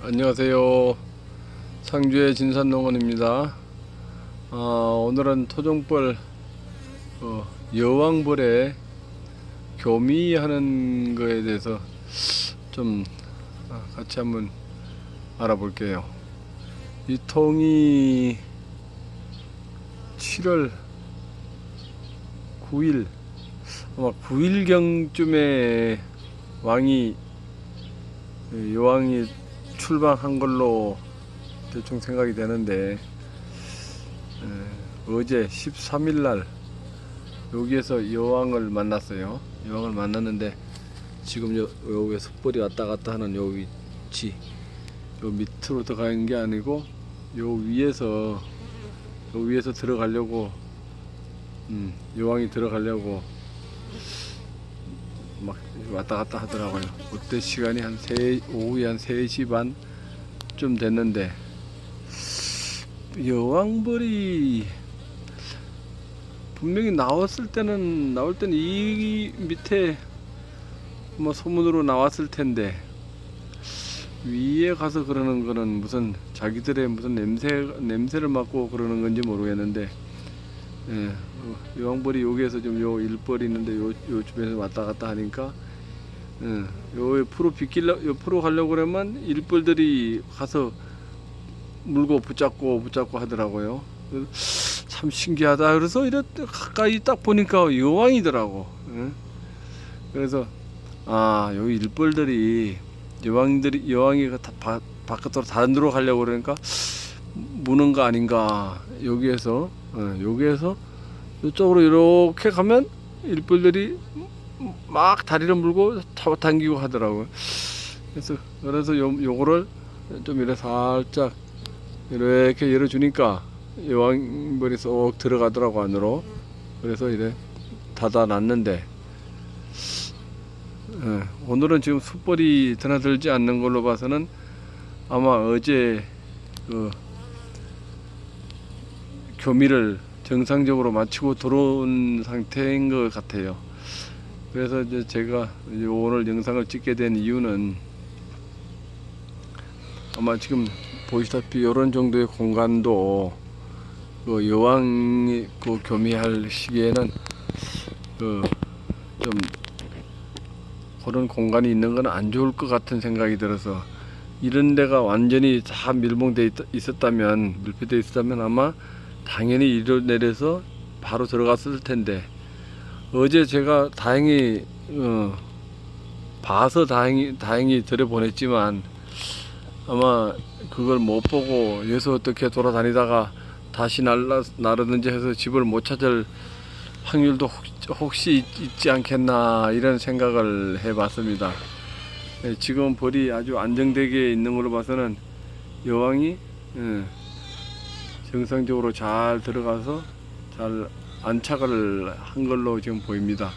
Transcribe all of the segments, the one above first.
안녕하세요. 상주의 진산농원입니다. 아, 오늘은 토종벌 어, 여왕벌의 교미하는 거에 대해서 좀 아, 같이 한번 알아볼게요. 이 통이 7월 9일 아마 9일경쯤에 왕이 여왕이 출방한 걸로 대충 생각이 되는데 에, 어제 13일 날 여기에서 여왕을 만났어요. 여왕을 만났는데 지금 요, 요 숯불이 왔다 갔다 하는 요 위치 요 밑으로 들어가는 게 아니고 요 위에서 요 위에서 들어가려고 음, 여왕이 들어가려고 막 왔다 갔다 하더라고요. 그때 시간이 한 세, 오후에 한 3시 반쯤 됐는데 여왕벌이 분명히 나왔을 때는 나올 때는 이 밑에 뭐 소문으로 나왔을 텐데 위에 가서 그러는 거는 무슨 자기들의 무슨 냄새 냄새를 맡고 그러는 건지 모르겠는데 예, 어, 여왕벌이 여기에서 좀 요 일벌이 있는데 요, 요 주변에서 왔다 갔다 하니까 예, 요 옆으로 비킬려 옆으로 가려고 그러면 일벌들이 가서 물고 붙잡고 붙잡고 하더라고요. 참 신기하다. 그래서 이렇 가까이 딱 보니까 여왕이더라고. 예. 그래서 아 여기 일벌들이 여왕들이 여왕이 다 바, 바깥으로 다른 데로 가려고 그러니까 무는 거 아닌가 여기에서 어, 여기에서 이쪽으로 이렇게 가면 일벌들이 막 다리를 물고 잡아당기고 하더라고요. 그래서 그래서 요 요거를 좀 이래 살짝 이렇게 열어주니까 여왕벌이 쏙 들어가더라고 안으로. 그래서 이래 닫아놨는데 예, 오늘은 지금 숯불이 드나들지 않는 걸로 봐서는 아마 어제 그 교미를 정상적으로 마치고 들어온 상태인 것 같아요. 그래서 이제 제가 이제 오늘 영상을 찍게 된 이유는 아마 지금 보시다시피 이런 정도의 공간도 그 여왕이 그 교미할 시기에는 그 좀 그런 공간이 있는 건 안 좋을 것 같은 생각이 들어서 이런 데가 완전히 다 밀봉돼 있, 었다면 밀폐돼 있었다면 아마 당연히 이로 내려서 바로 들어갔을 텐데 어제 제가 다행히 어, 봐서 다행히 다행히 들여보냈지만 아마 그걸 못 보고 여기서 어떻게 돌아다니다가 다시 날라 나르든지 해서 집을 못 찾을 확률도 혹, 혹시 있- 있지 않겠나 이런 생각을 해봤습니다. 예, 지금 벌이 아주 안정되게 있는 걸로 봐서는 여왕이 예, 정상적으로 잘 들어가서 잘 안착을 한 걸로 지금 보입니다.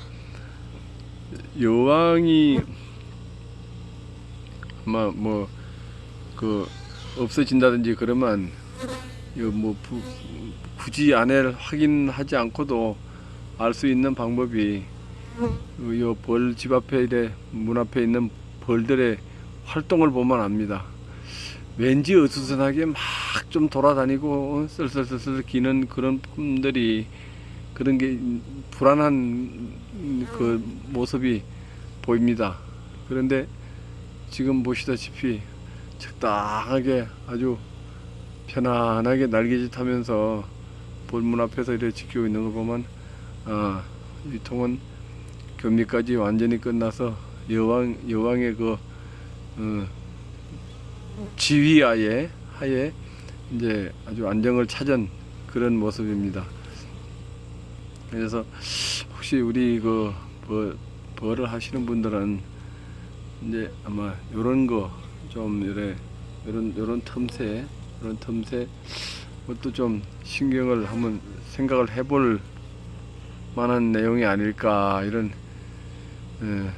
여왕이 아마 뭐 그 없어진다든지 그러면 이거 뭐 부- 굳이 안을 확인하지 않고도 알 수 있는 방법이 이 벌 집 앞에 이래 문 앞에 있는 벌들의 활동을 보면 압니다. 왠지 어수선하게 막 좀 돌아다니고 어, 쓸쓸쓸쓸 기는 그런 품들이 그런 게 불안한 그 모습이 보입니다. 그런데 지금 보시다시피 적당하게 아주 편안하게 날개짓 하면서 볼문 앞에서 이렇게 지키고 있는 걸 보면 아, 이 통은 교미까지 완전히 끝나서 여왕 여왕의 그 어, 지휘하에 하에 이제 아주 안정을 찾은 그런 모습입니다. 그래서 혹시 우리 그 벌, 벌을 하시는 분들은 이제 아마 요런 거좀 이래 요런 요런 틈새 요런 틈새 그것도 좀 신경을 한번 생각을 해볼 만한 내용이 아닐까 이런 예,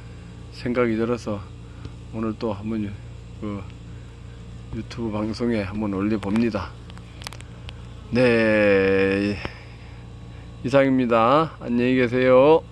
생각이 들어서 오늘 또 한번 유- 그 유튜브 방송에 한번 올려 봅니다. 네 이상입니다. 안녕히 계세요.